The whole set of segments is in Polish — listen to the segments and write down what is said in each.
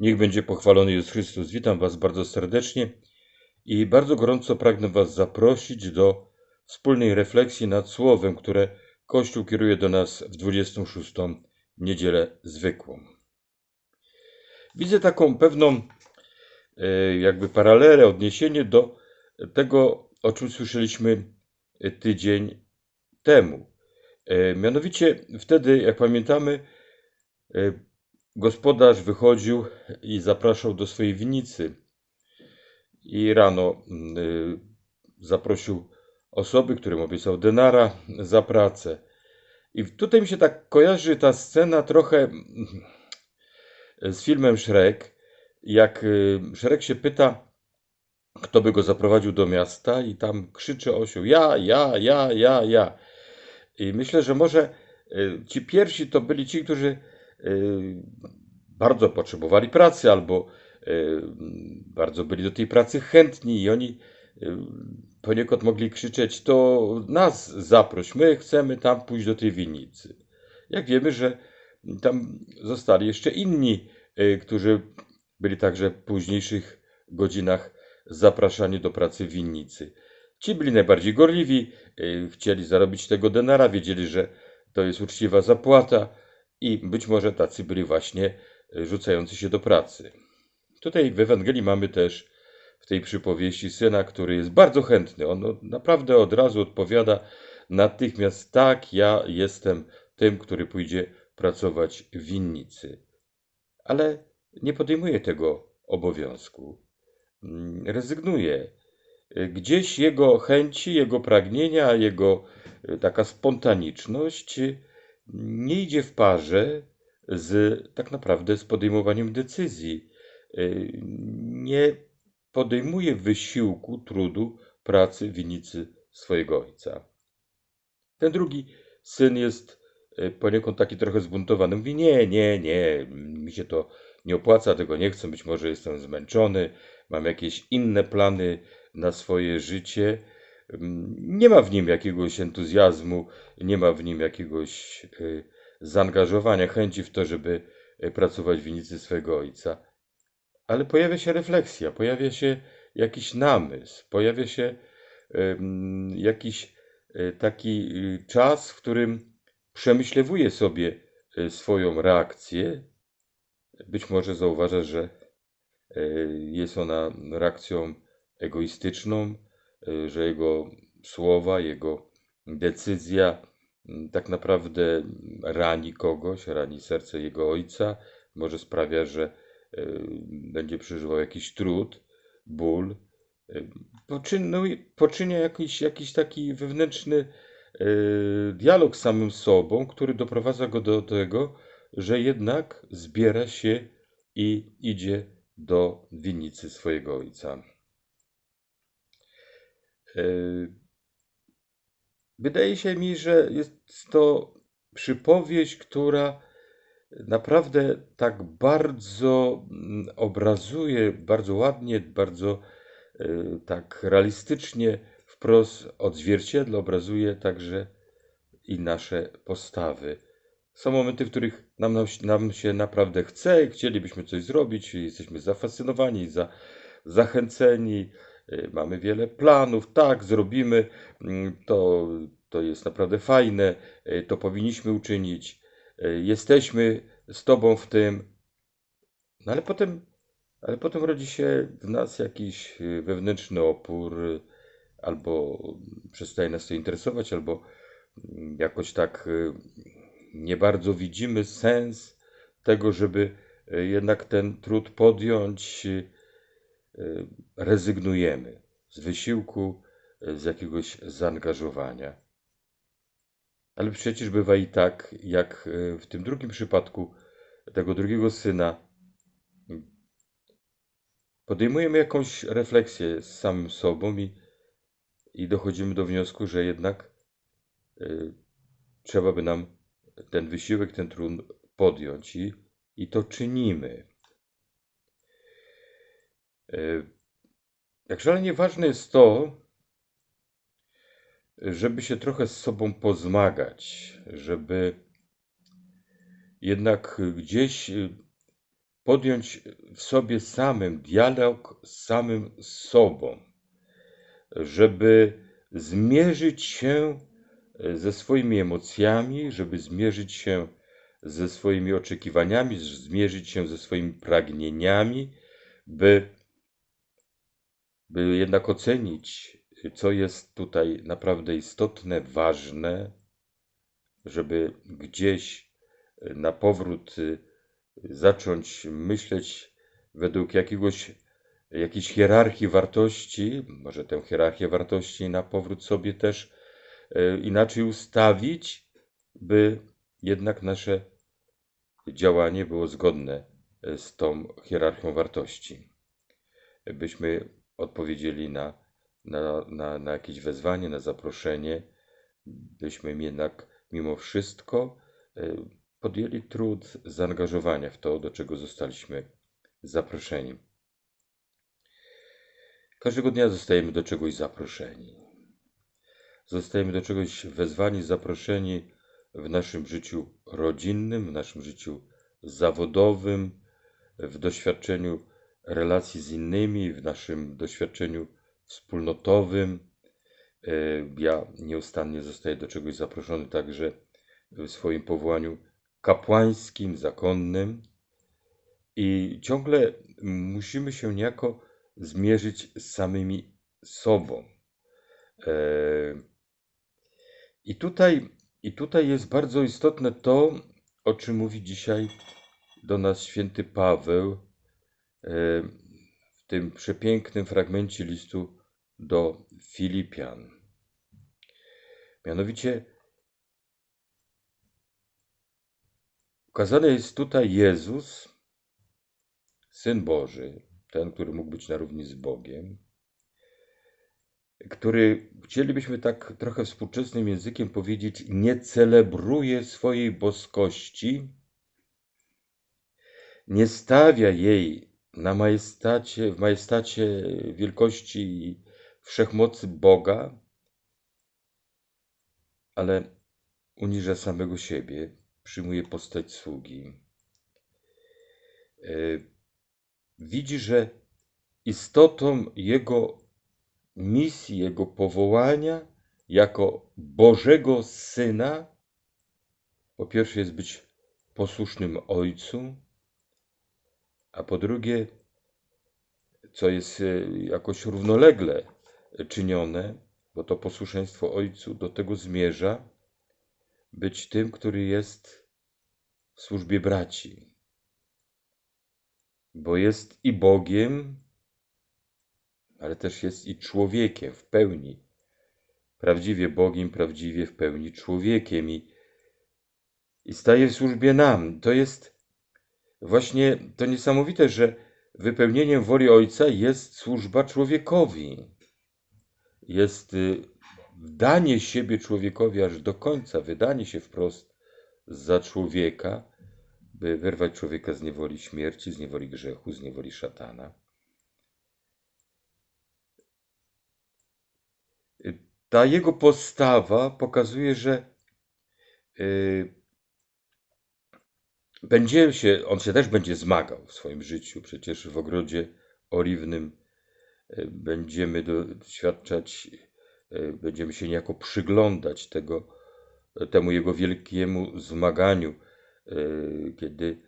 Niech będzie pochwalony Jezus Chrystus. Witam Was bardzo serdecznie i bardzo gorąco pragnę Was zaprosić do wspólnej refleksji nad słowem, które Kościół kieruje do nas w 26. niedzielę zwykłą. Widzę taką pewną e, jakby paralelę, odniesienie do tego, o czym słyszeliśmy tydzień temu. E, mianowicie wtedy, jak pamiętamy, e, gospodarz wychodził i zapraszał do swojej winnicy. I rano y, zaprosił osoby, którym obiecał denara za pracę. I tutaj mi się tak kojarzy ta scena trochę z filmem Shrek, jak y, Shrek się pyta, kto by go zaprowadził do miasta i tam krzyczy osioł, ja, ja, ja, ja, ja. I myślę, że może y, ci pierwsi to byli ci, którzy bardzo potrzebowali pracy albo y, bardzo byli do tej pracy chętni i oni poniekąd mogli krzyczeć, to nas zaproś, my chcemy tam pójść do tej winnicy. Jak wiemy, że tam zostali jeszcze inni, którzy byli także w późniejszych godzinach zapraszani do pracy w winnicy. Ci byli najbardziej gorliwi, y, chcieli zarobić tego denara, wiedzieli, że to jest uczciwa zapłata i być może tacy byli właśnie y, rzucający się do pracy. Tutaj w Ewangelii mamy też w tej przypowieści syna, który jest bardzo chętny. On naprawdę od razu odpowiada natychmiast: Tak, ja jestem tym, który pójdzie pracować w winnicy. Ale nie podejmuje tego obowiązku. Mm, rezygnuje gdzieś jego chęci, jego pragnienia, jego e, taka spontaniczność e, nie idzie w parze z tak naprawdę z podejmowaniem decyzji. E, nie podejmuje wysiłku, trudu, pracy winnicy swojego ojca. Ten drugi syn jest poniekąd taki trochę zbuntowany. Mówi: Nie, nie, nie, mi się to nie opłaca, tego nie chcę, być może jestem zmęczony, mam jakieś inne plany na swoje życie. Nie ma w nim jakiegoś entuzjazmu, nie ma w nim jakiegoś y, zaangażowania, chęci w to, żeby y, pracować w winnicy swojego ojca. Ale pojawia się refleksja, pojawia się jakiś namysł, pojawia się jakiś y, taki czas, w którym przemyślewuje sobie swoją reakcję. Być może zauważa, że jest ona reakcją egoistyczną, że jego słowa, jego decyzja mm, tak naprawdę rani kogoś, rani serce jego ojca, może sprawia, że y, będzie przeżywał jakiś trud, ból, y, poczynia jakiś, jakiś taki wewnętrzny dialog z samym sobą, który doprowadza go do tego, że jednak zbiera się i idzie do winnicy swojego ojca. E, wydaje się mi, że jest to przypowieść, która naprawdę tak bardzo mm, obrazuje, bardzo ładnie, bardzo e, tak realistycznie, wprost odzwierciedla, obrazuje także i nasze postawy. Są momenty, w których nam, nam się naprawdę chce, chcielibyśmy coś zrobić, jesteśmy zafascynowani, za, zachęceni, mamy wiele planów, tak, zrobimy, mm, to, to jest naprawdę fajne, y, to powinniśmy uczynić, y, jesteśmy z Tobą w tym. No ale potem, ale potem rodzi się w nas jakiś wewnętrzny opór, albo przestaje nas to interesować, albo mm, jakoś tak nie bardzo widzimy sens tego, żeby jednak ten trud podjąć Y, rezygnujemy z wysiłku, y, z jakiegoś zaangażowania. Ale przecież bywa i tak, jak y, w tym drugim przypadku tego drugiego syna. Podejmujemy jakąś refleksję z samym sobą i, i dochodzimy do wniosku, że jednak y, trzeba by nam ten wysiłek, ten trud podjąć i, i to czynimy. E, jak szalenie ważne jest to, żeby się trochę z sobą pozmagać, żeby jednak gdzieś podjąć w sobie samym dialog z samym sobą, żeby zmierzyć się ze swoimi emocjami, żeby zmierzyć się ze swoimi oczekiwaniami, zmierzyć się ze swoimi pragnieniami, by, by jednak ocenić, co jest tutaj naprawdę istotne, ważne, żeby gdzieś na powrót y, zacząć myśleć według jakiegoś, jakiejś hierarchii wartości, może tę hierarchię wartości na powrót sobie też y, inaczej ustawić, by jednak nasze działanie było zgodne y, z tą hierarchią wartości. Byśmy odpowiedzieli na, na, na, na jakieś wezwanie, na zaproszenie, byśmy jednak mimo wszystko podjęli trud zaangażowania w to, do czego zostaliśmy zaproszeni. Każdego dnia zostajemy do czegoś zaproszeni. Zostajemy do czegoś wezwani, zaproszeni w naszym życiu rodzinnym, w naszym życiu zawodowym, w doświadczeniu relacji z innymi, w naszym doświadczeniu wspólnotowym. E, ja nieustannie zostaję do czegoś zaproszony także w swoim powołaniu kapłańskim, zakonnym i ciągle musimy się niejako zmierzyć z samymi sobą. E, I tutaj, I tutaj jest bardzo istotne to, o czym mówi dzisiaj do nas święty Paweł w tym przepięknym fragmencie listu do Filipian. Mianowicie Ukazany jest tutaj Jezus, Syn Boży, ten, który mógł być na równi z Bogiem, który, chcielibyśmy tak trochę współczesnym językiem powiedzieć, nie celebruje swojej boskości, nie stawia jej na majestacie, w majestacie wielkości i wszechmocy Boga, ale uniża samego siebie, przyjmuje postać sługi. E, widzi, że istotą jego misji, jego powołania jako Bożego Syna, po pierwsze jest być posłusznym Ojcu, a po drugie, co jest e, jakoś równolegle czynione, bo to posłuszeństwo Ojcu do tego zmierza, być tym, który jest w służbie braci. Bo jest i Bogiem, ale też jest i człowiekiem w pełni. Prawdziwie Bogiem, prawdziwie w pełni człowiekiem i, i staje w służbie nam. To jest właśnie to niesamowite, że wypełnieniem woli Ojca jest służba człowiekowi. Jest y, danie siebie człowiekowi aż do końca, wydanie się wprost za człowieka, by wyrwać człowieka z niewoli śmierci, z niewoli grzechu, z niewoli szatana. Ta jego postawa pokazuje, że yy, będzie się, on się też będzie zmagał w swoim życiu. Przecież w ogrodzie oliwnym yy, będziemy doświadczać E, będziemy się niejako przyglądać tego, temu jego wielkiemu zmaganiu, e, kiedy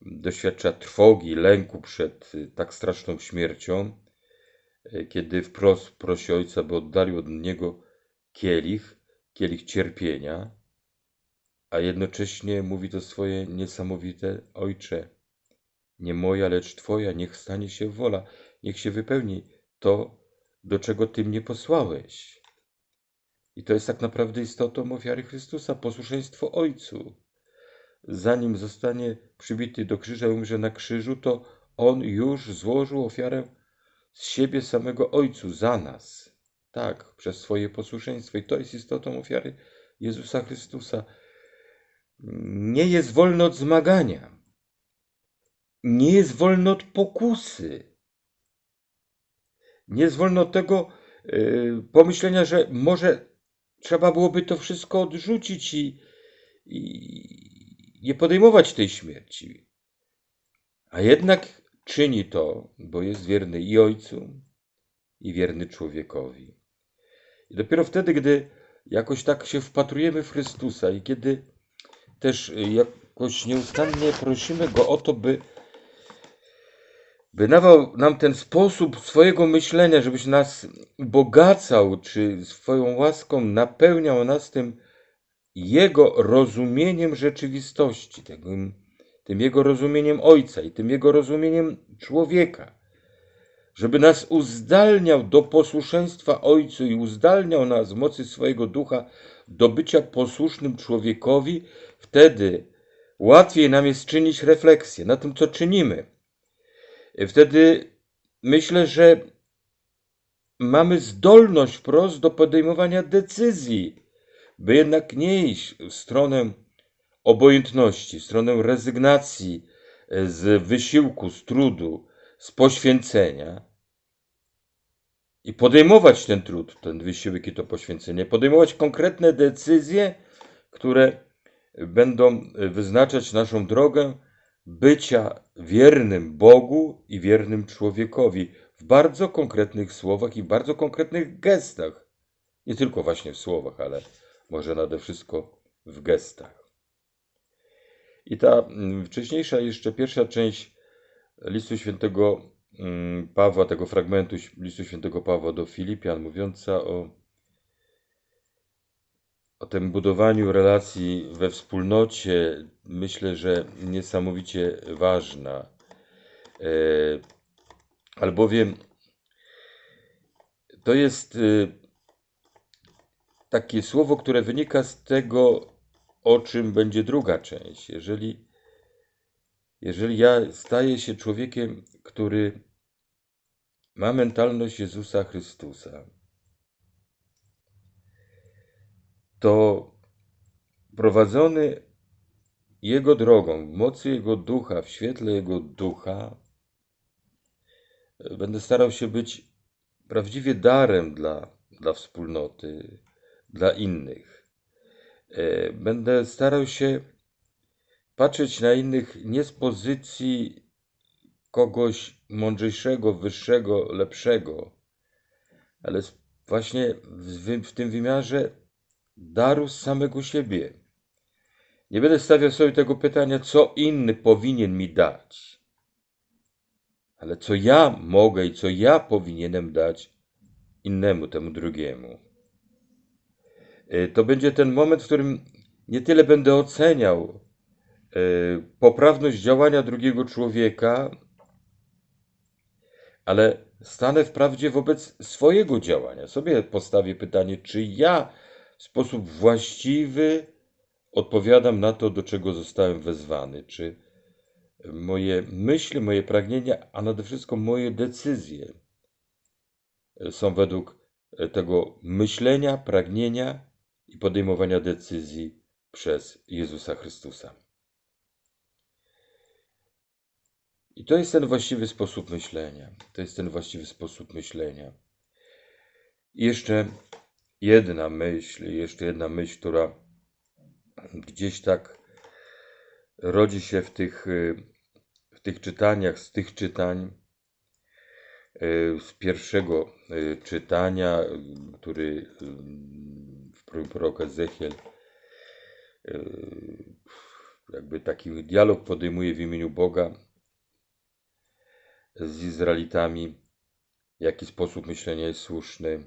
doświadcza trwogi, lęku przed tak straszną śmiercią, e, kiedy wprost prosi ojca, by oddalił od niego kielich, kielich cierpienia, a jednocześnie mówi to swoje niesamowite ojcze. Nie moja, lecz Twoja, niech stanie się wola, niech się wypełni to, do czego Ty mnie posłałeś. I to jest tak naprawdę istotą ofiary Chrystusa, posłuszeństwo Ojcu. Zanim zostanie przybity do krzyża i umrze na krzyżu, to On już złożył ofiarę z siebie samego Ojcu za nas. Tak, przez swoje posłuszeństwo. I to jest istotą ofiary Jezusa Chrystusa. Nie jest wolny od zmagania. Nie jest wolny od pokusy. Nie jest wolny od tego yy, pomyślenia, że może trzeba byłoby to wszystko odrzucić i, i nie podejmować tej śmierci. a jednak czyni to, bo jest wierny i Ojcu, i wierny człowiekowi. I dopiero wtedy, gdy jakoś tak się wpatrujemy w Chrystusa i kiedy też jakoś nieustannie prosimy Go o to, by, by dawał nam ten sposób swojego myślenia, żebyś nas bogacał, czy swoją łaską napełniał nas tym Jego rozumieniem rzeczywistości, tym, tym Jego rozumieniem Ojca i tym Jego rozumieniem człowieka. Żeby nas uzdalniał do posłuszeństwa Ojcu i uzdalniał nas w mocy swojego ducha do bycia posłusznym człowiekowi, wtedy łatwiej nam jest czynić refleksję na tym, co czynimy. Wtedy myślę, że mamy zdolność wprost do podejmowania decyzji, by jednak nie iść w stronę obojętności, w stronę rezygnacji z wysiłku, z trudu, z poświęcenia i podejmować ten trud, ten wysiłek i to poświęcenie, podejmować konkretne decyzje, które będą wyznaczać naszą drogę bycia wiernym Bogu i wiernym człowiekowi w bardzo konkretnych słowach i bardzo konkretnych gestach. Nie tylko właśnie w słowach, ale może nade wszystko w gestach. I ta mm, wcześniejsza, jeszcze pierwsza część listu świętego mm, Pawła, tego fragmentu listu świętego Pawła do Filipian, mówiąca o, o tym budowaniu relacji we wspólnocie, myślę, że niesamowicie ważna. E, albowiem to jest e, takie słowo, które wynika z tego, o czym będzie druga część. Jeżeli jeżeli ja staję się człowiekiem, który ma mentalność Jezusa Chrystusa, to prowadzony Jego drogą, w mocy Jego ducha, w świetle Jego ducha, będę starał się być prawdziwie darem dla, dla wspólnoty, dla innych. E, będę starał się patrzeć na innych nie z pozycji kogoś mądrzejszego, wyższego, lepszego, ale właśnie w, w tym wymiarze daru samego siebie. Nie będę stawiał sobie tego pytania, co inny powinien mi dać, ale co ja mogę i co ja powinienem dać innemu, temu drugiemu. E, to będzie ten moment, w którym nie tyle będę oceniał E, poprawność działania drugiego człowieka, ale stanę wprawdzie wobec swojego działania. Sobie postawię pytanie, czy ja sposób właściwy odpowiadam na to, do czego zostałem wezwany, czy moje myśli, moje pragnienia, a nade wszystko moje decyzje są według tego myślenia, pragnienia i podejmowania decyzji przez Jezusa Chrystusa. I to jest ten właściwy sposób myślenia. To jest ten właściwy sposób myślenia. I jeszcze jedna myśl, jeszcze jedna myśl, która gdzieś tak rodzi się w tych, w tych czytaniach, z tych czytań, z pierwszego czytania, który w prorok Ezechiel jakby taki dialog podejmuje w imieniu Boga z Izraelitami, jaki sposób myślenia jest słuszny.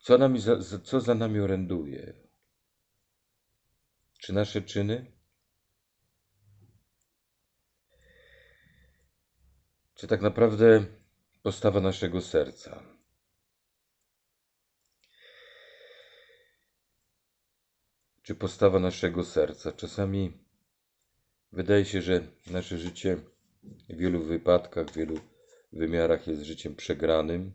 Co, nami za, co za nami oręduje? Czy nasze czyny? Czy tak naprawdę postawa naszego serca? Czy postawa naszego serca? Czasami Wydaje się, że nasze życie w wielu wypadkach, w wielu wymiarach jest życiem przegranym,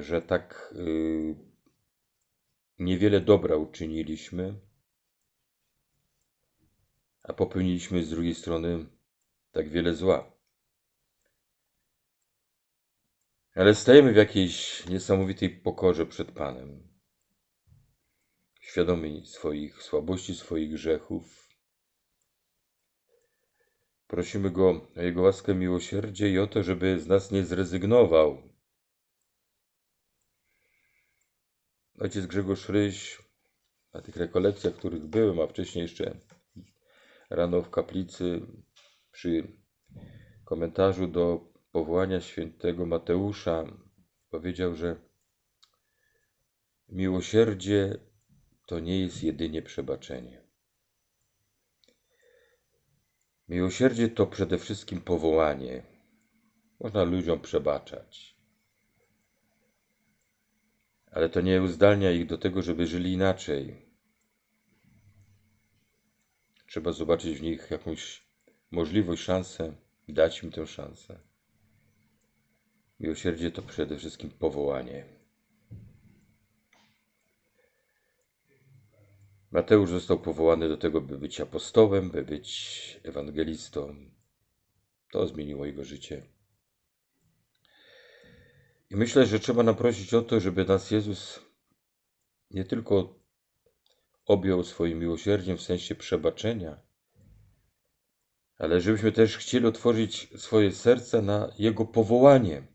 że tak y, niewiele dobra uczyniliśmy, a popełniliśmy z drugiej strony tak wiele zła. Ale stajemy w jakiejś niesamowitej pokorze przed Panem świadomi swoich słabości, swoich grzechów. Prosimy Go o Jego łaskę, miłosierdzie i o to, żeby z nas nie zrezygnował. Ojciec Grzegorz Ryś na tych rekolekcjach, których byłem, a wcześniej jeszcze rano w kaplicy przy komentarzu do powołania świętego Mateusza powiedział, że miłosierdzie to nie jest jedynie przebaczenie. Miłosierdzie to przede wszystkim powołanie. Można ludziom przebaczać, ale to nie uzdalnia ich do tego, żeby żyli inaczej. Trzeba zobaczyć w nich jakąś możliwość, szansę dać im tę szansę. Miłosierdzie to przede wszystkim powołanie. Mateusz został powołany do tego, by być apostołem, by być ewangelistą. To zmieniło jego życie. I myślę, że trzeba nam prosić o to, żeby nas Jezus nie tylko objął swoim miłosierdziem w sensie przebaczenia, ale żebyśmy też chcieli otworzyć swoje serce na Jego powołanie.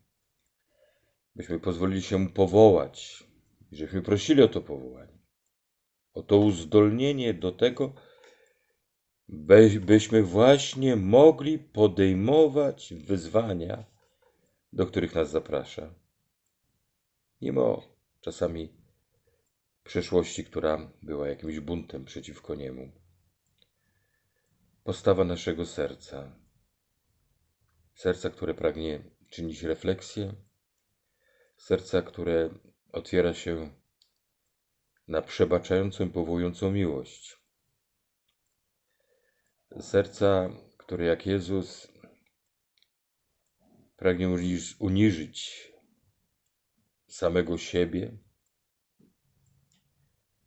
Byśmy pozwolili się Mu powołać, żebyśmy prosili o to powołanie, o to uzdolnienie do tego, byśmy właśnie mogli podejmować wyzwania, do których nas zaprasza. Mimo czasami przeszłości, która była jakimś buntem przeciwko niemu. Postawa naszego serca, serca, które pragnie czynić refleksję, serca, które otwiera się na przebaczającą powołującą miłość. Serca, które jak Jezus pragnie uniżyć samego siebie,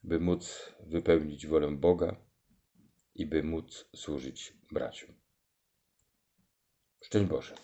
by móc wypełnić wolę Boga i by móc służyć braciom. Szczęść Boże.